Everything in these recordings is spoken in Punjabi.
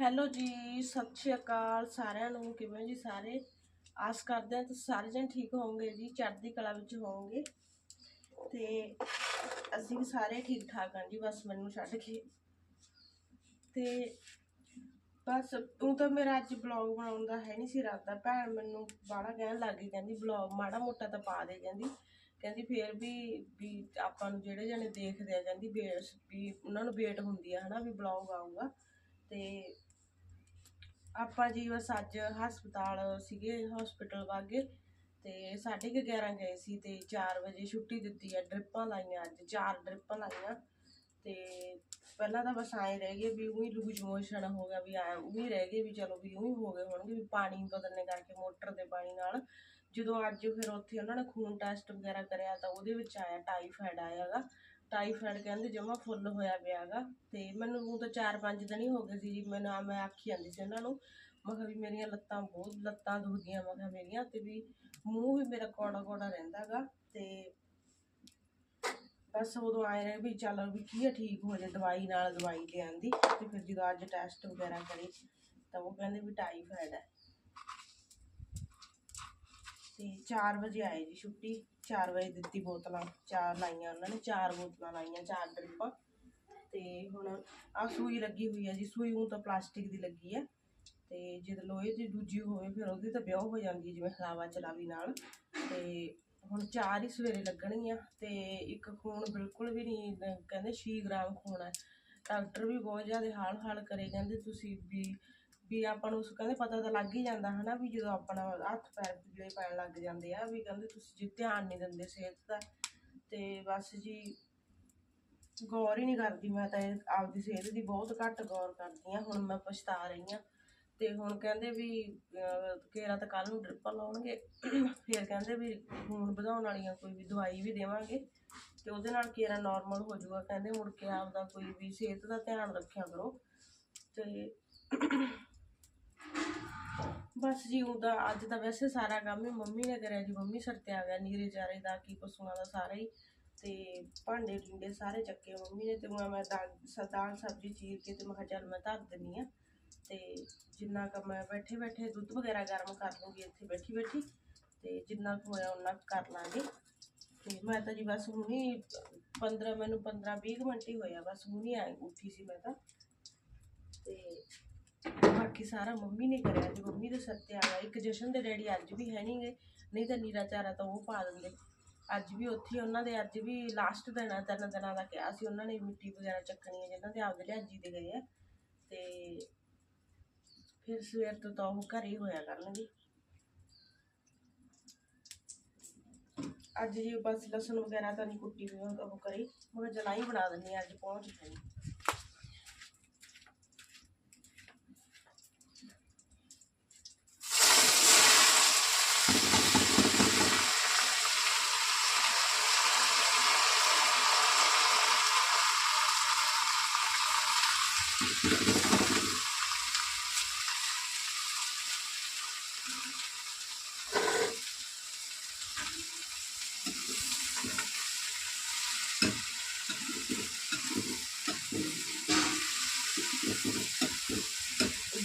ਹੈਲੋ ਜੀ, ਸਤਿ ਸ਼੍ਰੀ ਅਕਾਲ ਸਾਰਿਆਂ ਨੂੰ, ਕਿਵੇਂ ਜੀ ਸਾਰੇ? ਆਸ ਕਰਦੇ ਹਾਂ ਤੁਸੀਂ ਸਾਰੇ ਜਣ ਠੀਕ ਹੋਵੋਗੇ ਜੀ, ਚੜ੍ਹਦੀ ਕਲਾ ਵਿੱਚ ਹੋਵੋਗੇ। ਤੇ ਅਸੀਂ ਵੀ ਸਾਰੇ ਠੀਕ ਠਾਕ ਹਾਂ ਜੀ, ਬਸ ਮੈਨੂੰ ਛੱਡ ਕੇ। ਤੇ ਬਸ ਉਹ ਤਾਂ ਮੇਰਾ ਅੱਜ ਬਲੌਗ ਬਣਾਉਣ ਦਾ ਹੈ ਨਹੀਂ ਸੀ ਇਰਾਦਾ, ਭੈਣ ਮੈਨੂੰ ਬਾਹਲਾ ਕਹਿਣ ਲੱਗ ਗਈ, ਕਹਿੰਦੀ ਬਲੌਗ ਮਾੜਾ ਮੋਟਾ ਤਾਂ ਪਾ ਦੇ, ਕਹਿੰਦੀ। ਕਹਿੰਦੀ ਫੇਰ ਵੀ ਵੀ ਆਪਾਂ ਨੂੰ ਜਿਹੜੇ ਜਣੇ ਦੇਖਦੇ ਆ, ਕਹਿੰਦੀ ਬੇਸ ਵੀ ਉਹਨਾਂ ਨੂੰ ਵੇਟ ਹੁੰਦੀ ਆ ਹਨਾ, ਵੀ ਬਲੌਗ ਆਊਗਾ। ਤੇ ਆਪਾਂ ਜੀ ਬਸ ਅੱਜ ਹਸਪਤਾਲ ਸੀਗੇ ਹਸਪੀਟਲ ਵਾਗੇ ਤੇ 11:30 ਗਏ ਸੀ ਤੇ 4 ਵਜੇ ਛੁੱਟੀ ਦਿੱਤੀ ਆ, ਡ੍ਰਿਪਾਂ ਲਾਈਆਂ ਅੱਜ, ਚਾਰ ਡ੍ਰਿਪਾਂ ਲਾਈਆਂ ਤੇ ਪਹਿਲਾਂ ਤਾਂ ਬਸ ਆਏ ਰਹਿ ਗਏ ਵੀ ਉਹੀ ਲੂਜ ਮੋਸ਼ਨ ਹੋ ਗਿਆ ਵੀ ਐ, ਉਹੀ ਰਹਿ ਗਏ ਵੀ ਚਲੋ ਵੀ ਉਹੀ ਹੋ ਗਏ ਹੋਣਗੇ ਵੀ ਪਾਣੀ ਬਦਲਣੇ ਕਰਕੇ ਮੋਟਰ ਦੇ ਪਾਣੀ ਨਾਲ। ਜਦੋਂ ਅੱਜ ਫਿਰ ਉੱਥੇ ਉਹਨਾਂ ਨੇ ਖੂਨ ਟੈਸਟ ਵਗੈਰਾ ਕਰਿਆ ਤਾਂ ਉਹਦੇ ਵਿੱਚ ਆਇਆ ਟਾਈਫਾਇਡ ਆਇਆਗਾ ਟਾਈਫਾਇਡ ਕਹਿੰਦੇ ਜਮਾ ਫੁੱਲ ਹੋਇਆ ਪਿਆਗਾ ਤੇ ਮੈਨੂੰ ਉਹ ਤਾਂ 4-5 ਦਿਨ ਹੀ ਹੋ ਗਏ ਸੀ ਜੀ, ਮੈਂ ਨਾ ਮੈਂ ਆਖੀ ਜਾਂਦੀ ਸੀ ਉਹਨਾਂ ਨੂੰ। ਮੈਂ ਕਿਹਾ ਵੀ ਮੇਰੀਆਂ ਲੱਤਾਂ ਬਹੁਤ ਲੱਤਾਂ ਦੁਖਦੀਆਂ, ਮੈਂ ਕਿਹਾ ਮੇਰੀਆਂ ਤੇ ਵੀ ਮੂੰਹ ਵੀ ਮੇਰਾ ਕੌੜਾ ਕੌੜਾ ਰਹਿੰਦਾਗਾ ਤੇ ਬਸ ਉਦੋਂ ਆਏ ਰਹੇ ਵੀ ਚੱਲ ਵੀ ਕੀ ਆ, ਠੀਕ ਹੋ ਜਾਏ ਦਵਾਈ ਨਾਲ ਦਵਾਈ ਲਿਆਂਦੀ ਤੇ ਫਿਰ ਜਦੋਂ ਅੱਜ ਟੈਸਟ ਵਗੈਰਾ ਕਰੇ, ਤਾਂ ਉਹ ਕਹਿੰਦੇ ਵੀ ਟਾਈਫਾਇਡ ਹੈ। ਤੇ 4 ਵਜੇ ਆਏ ਜੀ ਛੁੱਟੀ। 4 ਵਜੇ ਦਿੱਤੀ ਬੋਤਲਾਂ, ਚਾਰ ਲਾਈਆਂ ਉਹਨਾਂ ਨੇ, ਚਾਰ ਬੋਤਲਾਂ ਲਾਈਆਂ, ਚਾਰ ਡਰਿਪਾਂ। ਤੇ ਹੁਣ ਆ ਸੂਈ ਲੱਗੀ ਹੋਈ ਹੈ ਜੀ, ਸੂਈ ਉਹ ਤਾਂ ਪਲਾਸਟਿਕ ਦੀ ਲੱਗੀ ਹੈ ਤੇ ਜਦ ਲੋਹੇ ਦੀ ਦੂਜੀ ਹੋਵੇ, ਫਿਰ ਉਹਦੀ ਤਾਂ ਵਿਆਹ ਹੋ ਜਾਂਦੀ ਜਿਵੇਂ ਹਲਾਵਾ ਚਲਾਵੀ ਨਾਲ। ਤੇ ਹੁਣ ਚਾਰ ਹੀ ਸਵੇਰੇ ਲੱਗਣਗੀਆਂ ਤੇ ਇੱਕ ਖੂਨ ਬਿਲਕੁਲ ਵੀ ਨਹੀਂ, ਕਹਿੰਦੇ 6 ਗ੍ਰਾਮ ਖੂਨ ਹੈ ਡਾਕਟਰ ਵੀ ਬਹੁਤ ਜ਼ਿਆਦਾ ਹਾਲ ਹਾਲ ਕਰੇ, ਕਹਿੰਦੇ ਤੁਸੀਂ ਵੀ ਵੀ ਆਪਾਂ ਨੂੰ ਉਸ ਕਹਿੰਦੇ ਪਤਾ ਤਾਂ ਲੱਗ ਹੀ ਜਾਂਦਾ ਹਨਾ ਵੀ ਜਦੋਂ ਆਪਣਾ ਹੱਥ ਪੈਰ ਪੀਲੇ ਪੈਣ ਲੱਗ ਜਾਂਦੇ ਆ ਵੀ ਕਹਿੰਦੇ ਤੁਸੀਂ ਜੀ ਧਿਆਨ ਨਹੀਂ ਦਿੰਦੇ ਸਿਹਤ ਦਾ ਤੇ ਬਸ ਜੀ ਗੌਰ ਹੀ ਨਹੀਂ ਕਰਦੀ ਮੈਂ ਤਾਂ ਇਹ ਆਪਦੀ ਸਿਹਤ ਦੀ ਬਹੁਤ ਘੱਟ ਗੌਰ ਕਰਦੀ ਆ ਹੁਣ ਮੈਂ ਪਛਤਾ ਰਹੀ ਆ ਤੇ ਹੁਣ ਕਹਿੰਦੇ ਵੀ ਅਹ, ਕੇਰਾ ਤਾਂ ਕੱਲ ਨੂੰ ਡ੍ਰਿਪ ਲਾਉਣਗੇ ਫਿਰ ਕਹਿੰਦੇ ਵੀ ਖੂਨ ਵਧਾਉਣ ਵਾਲੀਆਂ ਕੋਈ ਵੀ ਦਵਾਈ ਵੀ ਦੇਵਾਂਗੇ ਤੇ ਉਹਦੇ ਨਾਲ ਕੇਰਾ ਨਾਰਮਲ ਹੋ ਜਾਊਗਾ ਕਹਿੰਦੇ ਮੁੜ ਕੇ ਆਪਦਾ ਕੋਈ ਵੀ ਸਿਹਤ ਦਾ ਧਿਆਨ ਰੱਖਿਆ ਕਰੋ ਤੇ ਬਸ ਜੀ ਉਹਦਾ ਅੱਜ ਤਾਂ ਵੈਸੇ ਸਾਰਾ ਕੰਮ ਹੀ ਮੰਮੀ ਨੇ ਕਰਿਆ ਜੀ, ਮੰਮੀ ਸਿਰ ਤੇ ਆ ਗਿਆ ਨੀਰੇ ਚਾਰੇ ਦਾ, ਕੀ ਪਸ਼ੂਆਂ ਦਾ ਸਾਰਾ ਹੀ। ਤੇ ਭਾਂਡੇ ਟਿੰਡੇ ਸਾਰੇ ਚੱਕੇ ਮੰਮੀ ਨੇ ਤੇ ਮੈਂ ਮੈਂ ਦਾਲ, ਸ- ਦਾਲ, ਸਬਜ਼ੀ ਚੀਰ ਕੇ ਤੇ ਮੈਂ ਕਿਹਾ ਚੱਲ ਮੈਂ ਧਰ ਦਿੰਨੀ ਆ। ਤੇ ਜਿੰਨਾ ਕੁ ਮੈਂ ਬੈਠੇ ਬੈਠੇ ਦੁੱਧ ਵਗੈਰਾ ਗਰਮ ਕਰ ਲੂੰਗੀ ਇੱਥੇ ਬੈਠੀ ਬੈਠੀ, ਤੇ ਜਿੰਨਾ ਕੁ ਹੋਇਆ ਉਹਨਾਂ ਕੁ ਕਰ ਲਾਂਗੇ। ਤੇ ਮੈਂ ਤਾਂ ਜੀ ਬਸ ਹੁਣੀ 15 ਮੈਨੂੰ 15 20 ਮਿੰਟ ਹੀ ਹੋਇਆ, ਬਸ ਹੁਣੀ ਆ ਉੱਠੀ ਸੀ ਮੈਂ ਤਾਂ। ਤੇ ਬਾਕੀ ਸਾਰਾ ਮੰਮੀ ਨੇ ਕਰਿਆ ਜੀ ਮੰਮੀ ਦੇ ਸਿਰ ਆ ਇੱਕ ਜਸ਼ਨ ਦੇ ਡੈਡੀ ਅੱਜ ਵੀ ਹੈ ਨਹੀਂਗੇ ਨਹੀਂ ਤਾਂ ਨੀਰਾ ਚਾਰਾ ਤਾਂ ਉਹ ਪਾ ਦਿੰਦੇ। ਅੱਜ ਵੀ ਉੱਥੇ ਉਹਨਾਂ ਦੇ ਅੱਜ ਵੀ ਲਾਸਟ ਦਿਨ ਆ ਤਿੰਨ ਦਿਨਾਂ ਦਾ ਕਿਹਾ ਸੀ ਉਹਨਾਂ ਨੇ ਮਿੱਟੀ ਵਗੈਰਾ ਚੱਕਣੀ ਹੈ ਜਿਹਨਾਂ ਦੇ ਆਪਦੇ ਲਿਆਜੀ ਦੇ ਗਏ ਆ। ਤੇ ਫਿਰ ਸਵੇਰ ਤੋਂ ਤਾਂ ਉਹ ਘਰੇ ਹੋਇਆ ਕਰਨਗੇ। ਅੱਜ ਜੀ ਬਸ ਲਸਣ ਵਗੈਰਾ ਤਾਂ ਨਹੀਂ ਕੁੱਟੀ ਹੋਈ ਉਹ ਕਰੀ ਮੈਂ ਕਿਹਾ ਜਲਾਈ ਬਣਾ ਦਿੰਦੀ ਹਾਂ, ਅੱਜ ਪਹੁੰਚ ਗਈ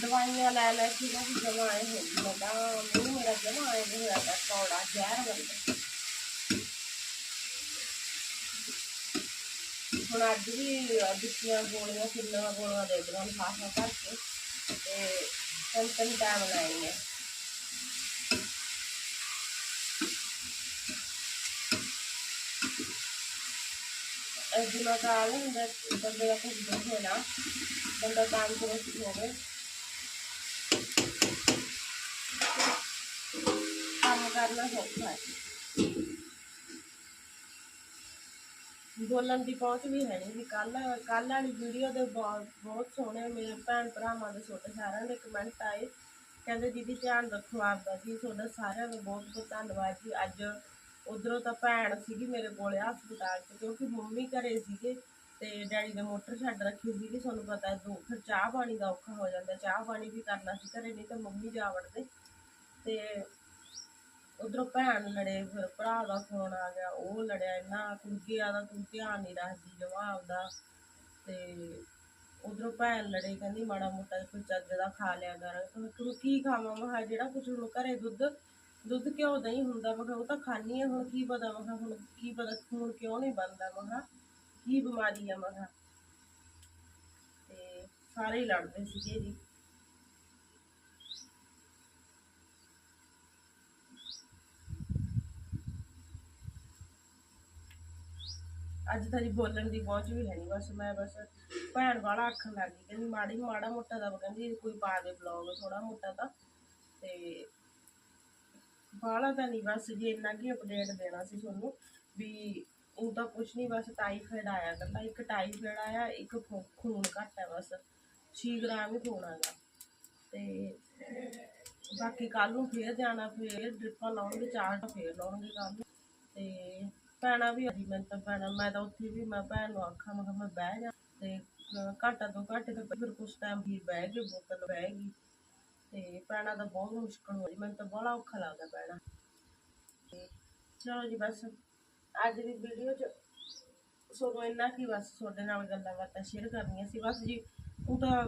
ਦਵਾਈਆਂ ਲੈ ਲੈ ਕੇ ਨਾ ਜਮਾ ਆਏ ਹੋ ਗਈ ਮੈਂ ਤਾਂ ਮੂੰਹ ਮੇਰਾ ਜਮਾ ਆਏ ਨਹੀਂ ਹੋਇਆ ਤਾਂ ਕੌੜਾ ਜ਼ਹਿਰ ਵਰਗਾ ਹੁਣ ਅੱਜ ਵੀ ਦਿੱਤੀਆਂ ਗੋਲੀਆਂ ਕਿੰਨਾ ਗੋਲੀਆਂ ਦੇ ਦਿਆਂ ਖਾਸਾ ਕਰਕੇ ਤੇ ਤਿੰਨ ਤਿੰਨ ਟਾਈਮ ਲਾਏਂਗੇ ਦਿਮਾਗ ਆ ਗਿਆ ਹੁੰਦਾ ਬੰਦੇ ਦਾ ਕੁਝ ਨਹੀਂ ਹੋਣਾ। ਬੰਦਾ ਕੰਮ ਕਰੋ ਹੋਵੇ ਕੰਮ ਕਰਨਾ ਸੌਖਾ ਹੈ। ਬੋਲਣ ਦੀ ਪਹੁੰਚ ਵੀ ਹੈ ਨਹੀਂ ਵੀ ਕੱਲ ਕੱਲ ਵਾਲੀ ਵੀਡੀਓ ਦੇ ਬਹੁਤ ਬਹੁਤ ਸੋਹਣੇ ਮੇਰੇ ਭੈਣ ਭਰਾਵਾਂ ਦੇ ਛੋਟੇ ਸਾਰਿਆਂ ਦੇ ਕਮੈਂਟ ਆਏ। ਕਹਿੰਦੇ, ਦੀਦੀ, ਧਿਆਨ ਰੱਖੋ ਆਪਦਾ ਜੀ, ਤੁਹਾਡਾ ਸਾਰਿਆਂ ਦਾ ਬਹੁਤ ਬਹੁਤ ਧੰਨਵਾਦ ਜੀ। ਅੱਜ ਉਧਰੋਂ ਤਾਂ ਭੈਣ ਸੀਗੀ ਮੇਰੇ ਕੋਲੇ ਹਸਪਤਾਲ 'ਚ, ਕਿਉਂਕਿ ਮੰਮੀ ਘਰੇ ਸੀਗੇ ਤੇ ਡੈਡੀ ਨੇ ਮੋਟਰ ਛੱਡ ਰੱਖੀ ਸੀਗੀ। ਤੁਹਾਨੂੰ ਪਤਾ ਦੋ, ਫਿਰ ਚਾਹ ਪਾਣੀ ਦਾ ਔਖਾ ਹੋ ਜਾਂਦਾ। ਚਾਹ ਪਾਣੀ ਵੀ ਕਰਨਾ ਸੀ ਘਰੇ, ਨਹੀਂ ਤਾਂ ਮੰਮੀ ਜਾ ਵੜਦੇ। ਤੇ ਉਧਰੋਂ ਭੈਣ ਲੜੇ, ਫਿਰ ਭਰਾ ਦਾ ਫੋਨ ਆ ਗਿਆ, ਉਹ ਲੜਿਆ ਇੰਨਾ ਕੁੜੀਆ ਦਾ ਤੂੰ ਧਿਆਨ ਨਹੀਂ ਰੱਖਦੀ ਜਮਾ ਆਪਦਾ ਤੇ ਉਧਰੋਂ ਭੈਣ ਲੜੇ, ਕਹਿੰਦੀ ਮਾੜਾ ਮੋਟਾ ਕੋਈ ਚੱਜ ਦਾ ਖਾ ਲਿਆ ਕਰ। ਤੂੰ ਕੀ ਖਾਵਾਂ? ਮੈਂ ਜਿਹੜਾ ਕੁਝ ਹੁਣ ਘਰੇ ਦੁੱਧ ਦੁੱਧ ਘਿਓ ਦਹੀਂ ਹੁੰਦਾ, ਮੈਂ ਕਿਹਾ, ਉਹ ਤਾਂ ਖਾਣੀ ਆ, ਹੁਣ ਕੀ ਪਤਾ? ਮੈਂ ਕਿਹਾ, ਹੁਣ ਕੀ ਪਤਾ, ਖੂਨ ਕਿਉਂ ਨਹੀਂ ਬਣਦਾ? ਮੈਂ ਕਿਹਾ, ਕੀ ਬਿਮਾਰੀ ਆ? ਮੈਂ ਕਿਹਾ। ਤੇ ਸਾਰੇ ਹੀ ਲੜਦੇ ਸੀਗੇ ਜੀ। ਅੱਜ ਤਾਂ ਜੀ ਬੋਲਣ ਦੀ ਪਹੁੰਚ ਵੀ ਹੈ ਨਹੀਂ ਬਸ ਮੈਂ ਬਸ ਭੈਣ ਵਾਲਾ ਆਖਣ ਲੱਗ ਗਈ, ਕਹਿੰਦੀ ਮਾੜੀ ਮਾੜਾ ਮੋਟਾ ਦਾ ਕਹਿੰਦੀ ਕੋਈ ਪਾ ਦੇ ਬਲੌਗ ਥੋੜਾ ਮੋਟਾ ਤਾਂ, ਤੇ ਬਾਹਲਾ ਤਾਂ ਨਹੀਂ ਬਸ ਜੀ ਇੰਨਾ ਕੀ ਅਪਡੇਟ ਦੇਣਾ ਸੀ ਤੁਹਾਨੂੰ ਵੀ ਉਹ ਤਾਂ ਕੁਛ ਨਹੀਂ ਬਸ ਟਾਈਫਾਇਡ ਆਇਆ ਕਰਦਾ ਇੱਕ ਟਾਈਫਾਇਡ ਆਇਆ, ਇੱਕ ਖੂ- ਖੂਨ ਘੱਟ ਹੈ ਬਸ 6 ਗ੍ਰਾਮ ਹੀ ਖੂਨ ਆਗਾ ਤੇ ਬਾਕੀ ਕੱਲ ਨੂੰ ਫੇਰ ਜਾਣਾ, ਫੇਰ ਡ੍ਰਿਪਾਂ ਲਾਉਣਗੇ ਚਾਰ ਫੇਰ ਲਾਉਣਗੇ ਕੱਲ ਤੇ ਭੈਣਾਂ ਵੀ ਅਜੀ ਮੈਂ ਤਾਂ ਭੈਣਾਂ ਮੈਂ ਤਾਂ ਉੱਥੇ ਵੀ ਮੈਂ ਭੈਣ ਨੂੰ ਆਖਾਂ, ਮੈਂ ਕਿਹਾ ਮੈਂ ਬਹਿ ਜਾ। ਤੇ ਅਹ ਘਾਟਾ ਤੋਂ ਘੱਟ ਤੇ ਫਿਰ ਕੁਛ ਟਾਈਮ ਵੀ ਬਹਿ ਕੇ ਬੋਤਲ ਬਹਿ ਗਈ। ਤੇ ਭੈਣਾਂ ਦਾ ਬਹੁਤ ਮੁਸ਼ਕਲ ਹੋਈ ਮੈਨੂੰ ਤਾਂ ਬੜਾ ਔਖਾ ਲੱਗਦਾ ਭੈਣਾਂ ਚਲੋ ਜੀ ਬਸ, ਅੱਜ ਦੀ ਵੀਡੀਓ 'ਚ ਸੋਨੂੰ ਇੰਨਾ ਕੀ ਬਸ ਤੁਹਾਡੇ ਨਾਲ ਗੱਲਾਂ ਬਾਤਾਂ ਸ਼ੇਅਰ ਕਰਨੀਆਂ ਸੀ। ਬਸ ਜੀ, ਉਹ ਤਾਂ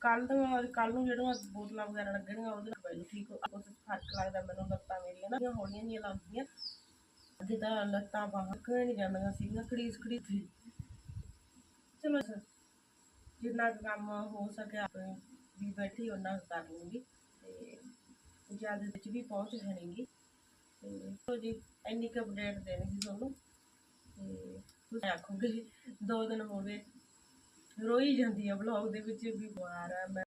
ਕੱਲ ਤੋਂ ਕੱਲ ਨੂੰ ਜਿਹੜੀਆਂ ਬੋਤਲਾਂ ਵਗੈਰਾ ਲੱਗਣਗੀਆਂ ਉਹਦੇ ਨਾਲ ਠੀਕ ਹੋ? ਫ਼ਰਕ ਲੱਗਦਾ ਮੈਨੂੰ, ਲੱਤਾਂ ਮੇਰੀਆਂ ਨਾ ਹੌਲੀਆਂ ਜਿਹੀਆਂ ਲੱਗਦੀਆਂ। ਅੱਗੇ ਤਾਂ ਲੱਤਾਂ ਬਾਹਰ ਕਿਉਂ ਨਹੀਂ ਜਾਂਦੀਆਂ ਸੀਗੀਆਂ ਖੜੀਸ ਖੜੀਸ ਸੀ। ਚਲੋ ਸਰ ਜਿੰਨਾ ਕੁ ਕੰਮ ਹੋ ਸਕਿਆ, ਆਪਣੇ ਵੀ ਬੈਠੀ ਉਹਨਾਂ ਕੁ ਕਰ ਲੂੰਗੀ। ਤੇ ਜਲਦ ਵਿੱਚ ਵੀ ਪਹੁੰਚ ਜਾਣੀਗੀ। ਤੇ ਜੀ, ਇੰਨੀ ਕੁ ਅਪਡੇਟ ਦੇਣੀ ਸੀ ਤੁਹਾਨੂੰ। ਤੇ ਤੁਸੀਂ ਆਖੋਗੇ, ਦੋ ਦਿਨ ਹੋ ਗਏ, ਰੋਈ ਜਾਂਦੀ ਆ ਬਲੌਗ ਦੇ ਵਿੱਚ ਵੀ। ਬਿਮਾਰ ਆ ਮੈਂ